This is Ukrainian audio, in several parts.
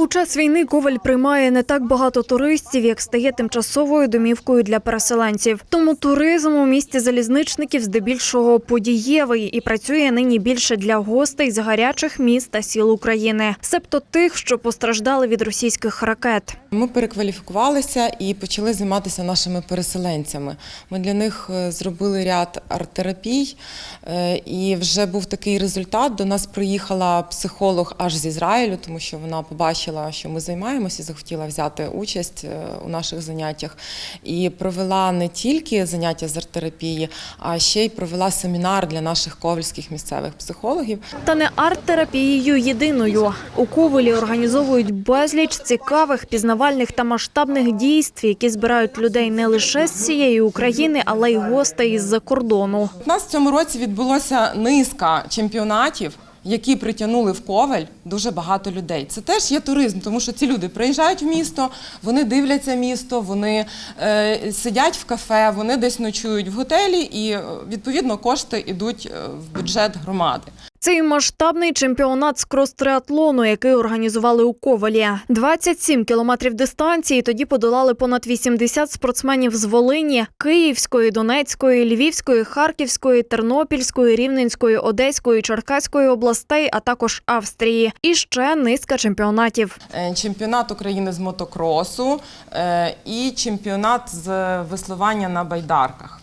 У час війни Коваль приймає не так багато туристів, як стає тимчасовою домівкою для переселенців. Тому туризм у місті залізничників здебільшого подієвий і працює нині більше для гостей з гарячих міст та сіл України, себто тих, що постраждали від російських ракет. Ми перекваліфікувалися і почали займатися нашими переселенцями. Ми для них е, зробили ряд арт-терапій, е, і вже був такий результат. До нас приїхала психолог аж з Ізраїлю, тому що вона побачила, що ми займаємося, захотіла взяти участь е, у наших заняттях. І провела не тільки заняття з арт-терапії, а ще й провела семінар для наших ковальських місцевих психологів. Та не арт-терапією єдиною. У Ковелі організовують безліч цікавих, пізнавальних та масштабних дійств, які збирають людей не лише з цієї України, але й гостей із-за кордону. У нас в цьому році відбулося низка чемпіонатів. Які притягнули в Ковель дуже багато людей. Це теж є туризм, тому що ці люди приїжджають в місто, вони дивляться місто, вони е, сидять в кафе, вони десь ночують в готелі, і е, відповідно кошти йдуть е, в бюджет громади. Цей масштабний чемпіонат з крос-триатлону, який організували у Ковалі. 27 кілометрів дистанції тоді подолали понад 80 спортсменів з Волині, Київської, Донецької, Львівської, Харківської, Тернопільської, Рівненської, Одеської, Черкаської областей, а також Австрії. І ще низка чемпіонатів. Е, Чемпіонат України з мотокросу е, і чемпіонат з веслування на байдарках.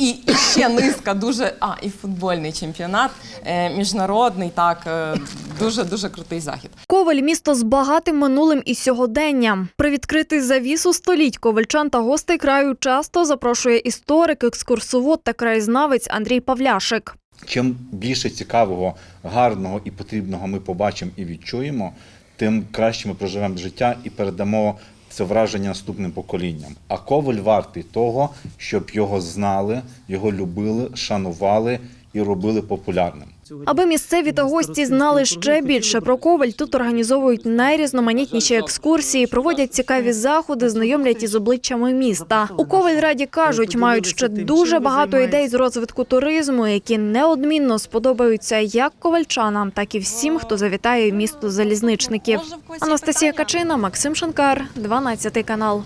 І ще низка дуже. А, і футбольний чемпіонат е, міжнародний, так, е, дуже дуже крутий захід. Коваль місто з багатим минулим і сьогоденням. Привідкритий завісу століть ковальчан та гостей краю часто запрошує історик, екскурсовод та краєзнавець Андрій Павляшик. Чим більше цікавого, гарного і потрібного ми побачимо і відчуємо, тим краще ми проживемо життя і передамо це враження наступним поколінням. А Коваль вартий того, щоб його знали, його любили, шанували і робили популярним. Аби місцеві та гості знали ще більше про Коваль, тут організовують найрізноманітніші екскурсії, проводять цікаві заходи, знайомлять із обличчями міста. У Коваль раді кажуть, мають ще дуже багато ідей з розвитку туризму, які неодмінно сподобаються як ковальчанам, так і всім, хто завітає в місто залізничників. Анастасія Качина, Максим Шанкар, 12 канал.